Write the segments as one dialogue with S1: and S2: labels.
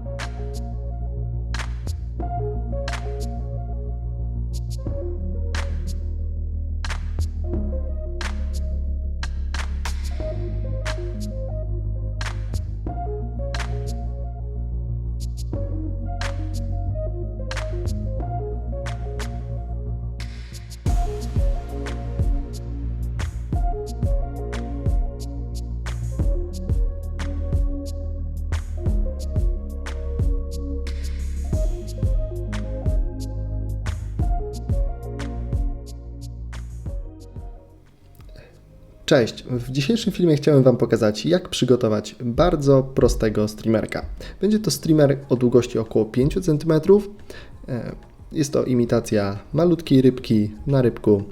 S1: ピッ! Cześć! W dzisiejszym filmie chciałem Wam pokazać, jak przygotować bardzo prostego streamerka. Będzie to streamer o długości około 5 cm. E, Jest to imitacja malutkiej rybki na rybku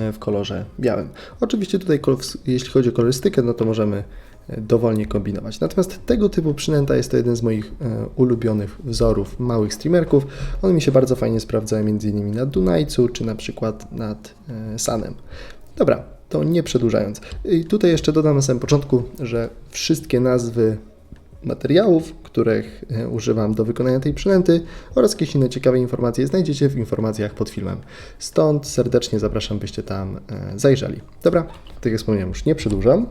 S1: e, w kolorze białym. Oczywiście tutaj, jeśli chodzi o kolorystykę, no to możemy e, dowolnie kombinować. Natomiast tego typu przynęta jest to jeden z moich ulubionych wzorów małych streamerków. One mi się bardzo fajnie sprawdzają m.in. na Dunajcu, czy na przykład nad Sanem. Dobra, to nie przedłużając. I tutaj jeszcze dodam na samym początku, że wszystkie nazwy materiałów, których e, używam do wykonania tej przynęty oraz jakieś inne ciekawe informacje znajdziecie w informacjach pod filmem. Stąd serdecznie zapraszam, byście tam e, zajrzeli. Dobra, tak jak wspomniałem, już nie przedłużam.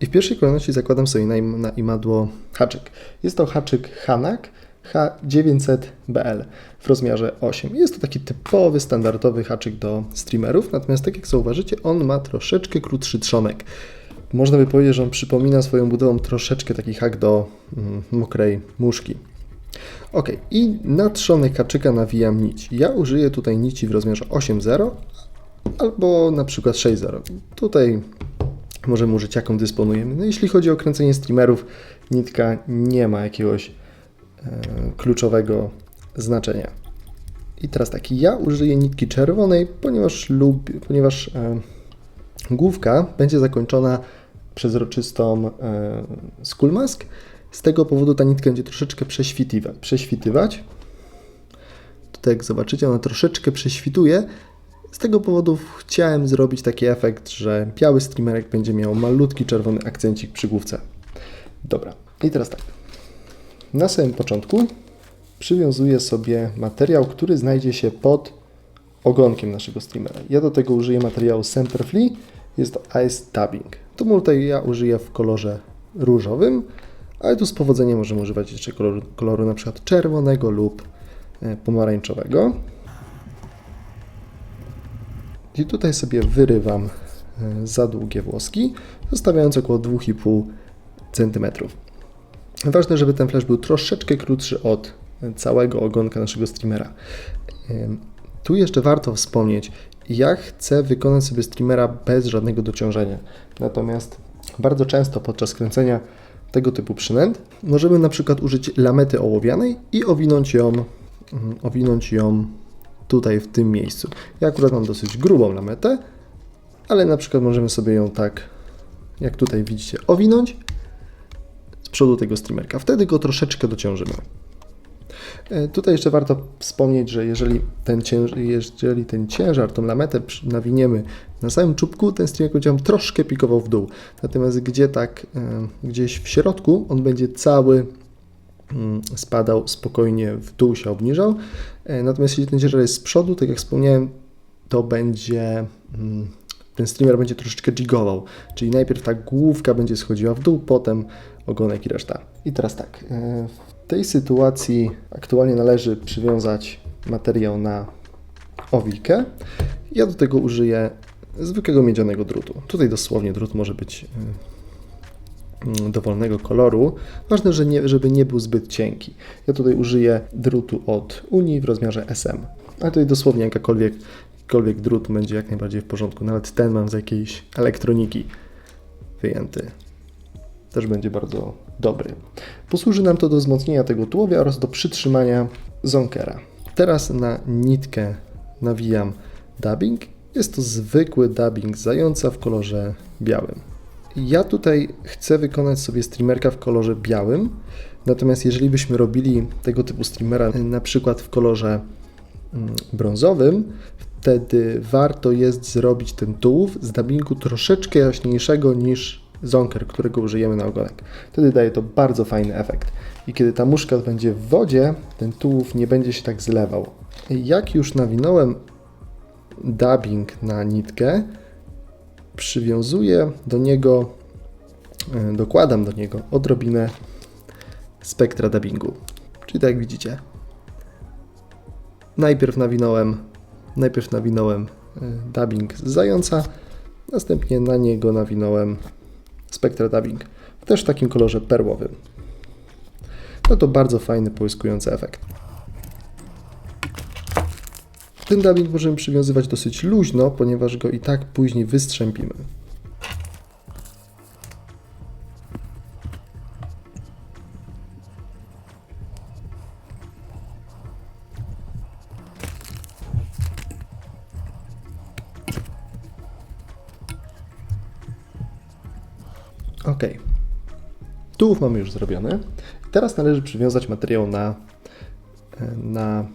S1: I w pierwszej kolejności zakładam sobie na, na imadło haczyk. Jest to haczyk Hanak H900BL w rozmiarze 8. Jest to taki typowy, standardowy haczyk do streamerów, natomiast tak jak zauważycie, on ma troszeczkę krótszy trzonek. Można by powiedzieć, że on przypomina swoją budową troszeczkę taki hak do mm, mokrej muszki. Ok, i na trzonek haczyka nawijam nić. Ja użyję tutaj nici w rozmiarze 8.0 albo na przykład 6.0. Tutaj możemy użyć jaką dysponujemy. No jeśli chodzi o kręcenie streamerów, nitka nie ma jakiegoś kluczowego znaczenia. I teraz tak, ja użyję nitki czerwonej, ponieważ, lub, ponieważ e, główka będzie zakończona przezroczystą e, skull mask. Z tego powodu ta nitka będzie troszeczkę prześwitywa, prześwitywać. Tutaj jak zobaczycie, ona troszeczkę prześwituje. Z tego powodu chciałem zrobić taki efekt, że biały streamerek będzie miał malutki czerwony akcencik przy główce. Dobra, i teraz tak. Na samym początku przywiązuję sobie materiał, który znajdzie się pod ogonkiem naszego streamera. Ja do tego użyję materiału Centerfly, jest to Ice Dubbing. Tu tutaj ja użyję w kolorze różowym, ale tu z powodzeniem możemy używać jeszcze koloru, koloru na przykład czerwonego lub e, pomarańczowego. I tutaj sobie wyrywam e, za długie włoski, zostawiając około 2,5 cm. Ważne, żeby ten flash był troszeczkę krótszy od całego ogonka naszego streamera. Tu jeszcze warto wspomnieć, ja chcę wykonać sobie streamera bez żadnego dociążenia. Natomiast bardzo często podczas kręcenia tego typu przynęt możemy na przykład użyć lamety ołowianej i owinąć ją, mm, owinąć ją tutaj w tym miejscu. Ja akurat mam dosyć grubą lametę, ale na przykład możemy sobie ją tak, jak tutaj widzicie, owinąć przodu tego streamerka. Wtedy go troszeczkę dociążymy. E, Tutaj jeszcze warto wspomnieć, że jeżeli ten, cięż, jeżeli ten ciężar, tą lametę nawiniemy na samym czubku, ten streamer będzie troszkę pikował w dół. Natomiast gdzie tak e, gdzieś w środku, on będzie cały mm, spadał spokojnie w dół, się obniżał. E, Natomiast jeśli ten ciężar jest z przodu, tak jak wspomniałem, to będzie mm, ten streamer będzie troszeczkę jigował, czyli najpierw ta główka będzie schodziła w dół, potem ogonek i reszta. I teraz tak, e, w tej sytuacji aktualnie należy przywiązać materiał na owikę. Ja do tego użyję zwykłego miedzianego drutu. Tutaj dosłownie drut może być e, mm, dowolnego koloru. Ważne, że nie, żeby nie był zbyt cienki. Ja tutaj użyję drutu od Unii w rozmiarze SM. Ale tutaj dosłownie jakakolwiek, jakikolwiek drut będzie jak najbardziej w porządku. Nawet ten mam z jakiejś elektroniki wyjęty. Też będzie bardzo dobry. Posłuży nam to do wzmocnienia tego tułowia oraz do przytrzymania zonkera. Teraz na nitkę nawijam dubbing. Jest to zwykły dubbing zająca w kolorze białym. Ja tutaj chcę wykonać sobie streamerka w kolorze białym, natomiast jeżeli byśmy robili tego typu streamera na przykład w kolorze mm, brązowym, wtedy warto jest zrobić ten tułów z dubbingu troszeczkę jaśniejszego niż zonker, którego użyjemy na ogonek. Wtedy daje to bardzo fajny efekt. I kiedy ta muszka będzie w wodzie, ten tułów nie będzie się tak zlewał. Jak już nawinąłem dubbing na nitkę, przywiązuję do niego, e, dokładam do niego odrobinę spektra dubbingu. Czyli tak jak widzicie, najpierw nawinąłem, najpierw nawinąłem e, dubbing z zająca, następnie na niego nawinąłem spektra dubbing, też w takim kolorze perłowym. No to bardzo fajny, połyskujący efekt. Ten dubbing możemy przywiązywać dosyć luźno, ponieważ go i tak później wystrzępimy. Ok. Tułów mamy już zrobiony. Teraz należy przywiązać materiał na, na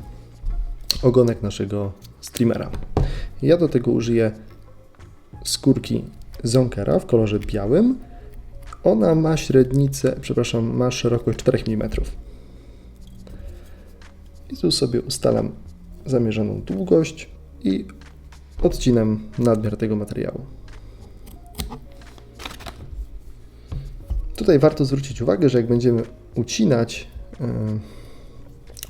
S1: ogonek naszego streamera. Ja do tego użyję skórki Zonkera w kolorze białym. Ona ma średnicę, przepraszam, ma szerokość 4 mm. I tu sobie ustalam zamierzoną długość i odcinam nadmiar tego materiału. Tutaj warto zwrócić uwagę, że jak będziemy ucinać, yy,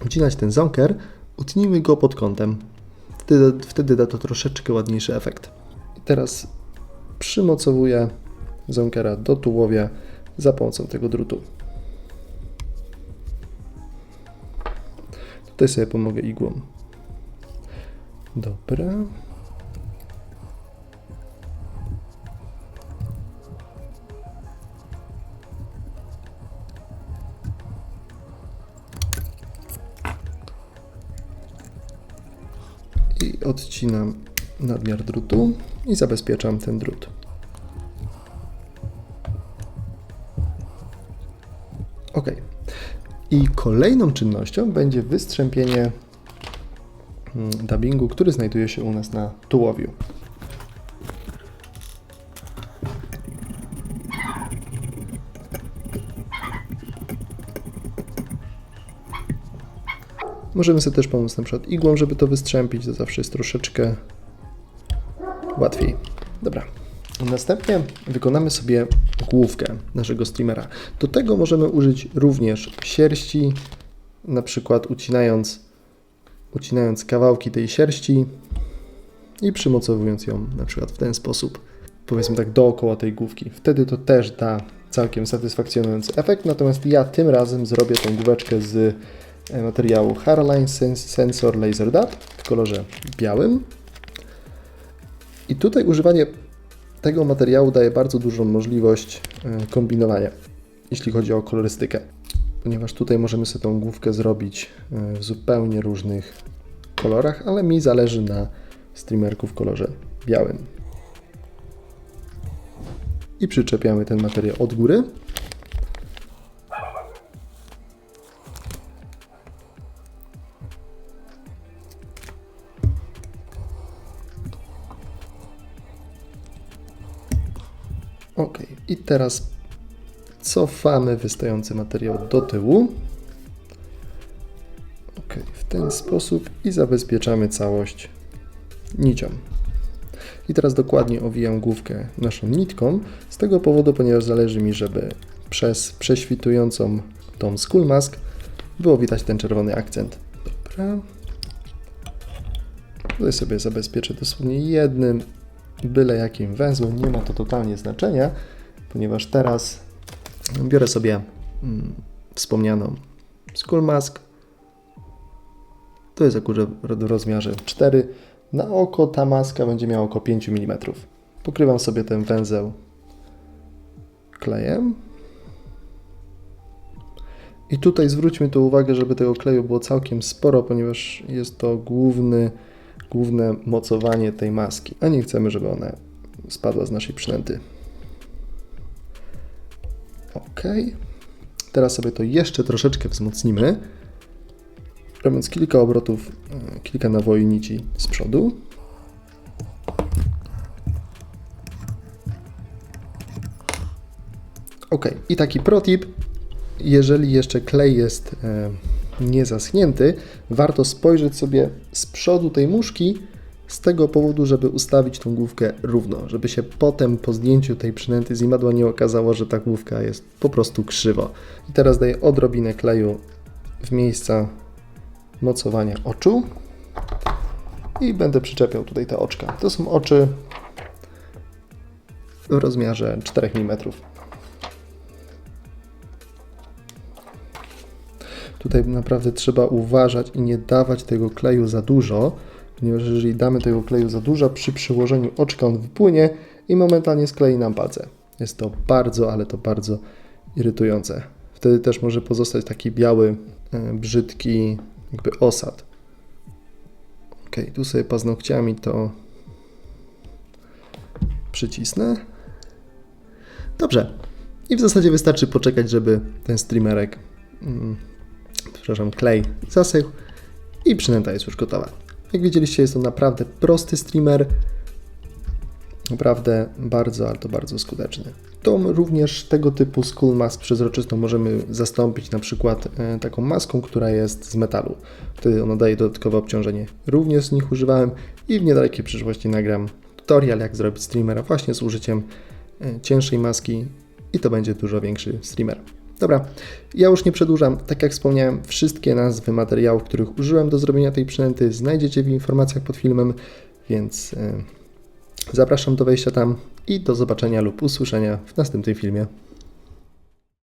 S1: ucinać ten zonker, utnijmy go pod kątem. Wtedy, wtedy da to troszeczkę ładniejszy efekt. I teraz przymocowuję zonkera do tułowia za pomocą tego drutu. Tutaj sobie pomogę igłą. Dobra. I odcinam nadmiar drutu i zabezpieczam ten drut. OK. I kolejną czynnością będzie wystrzępienie mm, dubbingu, który znajduje się u nas na tułowiu. Możemy sobie też pomóc na przykład igłą, żeby to wystrzępić, to zawsze jest troszeczkę łatwiej. Dobra. Następnie wykonamy sobie główkę naszego streamera. Do tego możemy użyć również sierści, na przykład ucinając, ucinając kawałki tej sierści i przymocowując ją na przykład w ten sposób, powiedzmy tak dookoła tej główki. Wtedy to też da całkiem satysfakcjonujący efekt, natomiast ja tym razem zrobię tą główeczkę z materiału Hairline Sensor Laser Dot w kolorze białym. I tutaj używanie tego materiału daje bardzo dużą możliwość e, kombinowania, jeśli chodzi o kolorystykę, ponieważ tutaj możemy sobie tą główkę zrobić e, w zupełnie różnych kolorach, ale mi zależy na streamerku w kolorze białym. I przyczepiamy ten materiał od góry. Teraz cofamy wystający materiał do tyłu. Ok, w ten sposób i zabezpieczamy całość nicią. I teraz dokładnie owijam główkę naszą nitką, z tego powodu, ponieważ zależy mi, żeby przez prześwitującą tą skull mask było widać ten czerwony akcent. Dobra. Tutaj sobie zabezpieczę dosłownie jednym byle jakim węzłem, nie ma to totalnie znaczenia, ponieważ teraz biorę sobie mm, wspomnianą Skull Mask. To jest akurat w rozmiarze 4. Na oko ta maska będzie miała około 5 mm. Pokrywam sobie ten węzeł klejem. I tutaj zwróćmy tu uwagę, żeby tego kleju było całkiem sporo, ponieważ jest to główny główne mocowanie tej maski, a nie chcemy, żeby ona spadła z naszej przynęty. Ok. Teraz sobie to jeszcze troszeczkę wzmocnimy, robiąc kilka obrotów, e, kilka nawoi nici z przodu. Ok, i taki protip, jeżeli jeszcze klej jest e, nie zaschnięty, warto spojrzeć sobie z przodu tej muszki z tego powodu, żeby ustawić tą główkę równo, żeby się potem po zdjęciu tej przynęty z imadła nie okazało, że ta główka jest po prostu krzywo. I teraz daję odrobinę kleju w miejsca mocowania oczu i będę przyczepiał tutaj te oczka. To są oczy w rozmiarze 4 mm. Tutaj naprawdę trzeba uważać i nie dawać tego kleju za dużo, ponieważ jeżeli damy tego kleju za dużo, przy przyłożeniu oczka on wypłynie i momentalnie sklei nam palce. Jest to bardzo, ale to bardzo irytujące. Wtedy też może pozostać taki biały, e, brzydki jakby osad. Ok, tu sobie paznokciami to przycisnę. Dobrze. I w zasadzie wystarczy poczekać, żeby ten streamerek, mm, przepraszam, klej zasychł i przynęta jest już gotowa. Jak widzieliście, jest to naprawdę prosty streamer. Naprawdę bardzo, ale to bardzo skuteczny. To również tego typu skull mask przezroczystą możemy zastąpić na przykład e, taką maską, która jest z metalu. Wtedy ona daje dodatkowe obciążenie. Również z nich używałem i w niedalekiej przyszłości nagram tutorial, jak zrobić streamera właśnie z użyciem e, cięższej maski i to będzie dużo większy streamer. Dobra, ja już nie przedłużam. Tak jak wspomniałem, wszystkie nazwy materiałów, których użyłem do zrobienia tej przynęty, znajdziecie w informacjach pod filmem, więc e, zapraszam do wejścia tam i do zobaczenia lub usłyszenia w następnym filmie.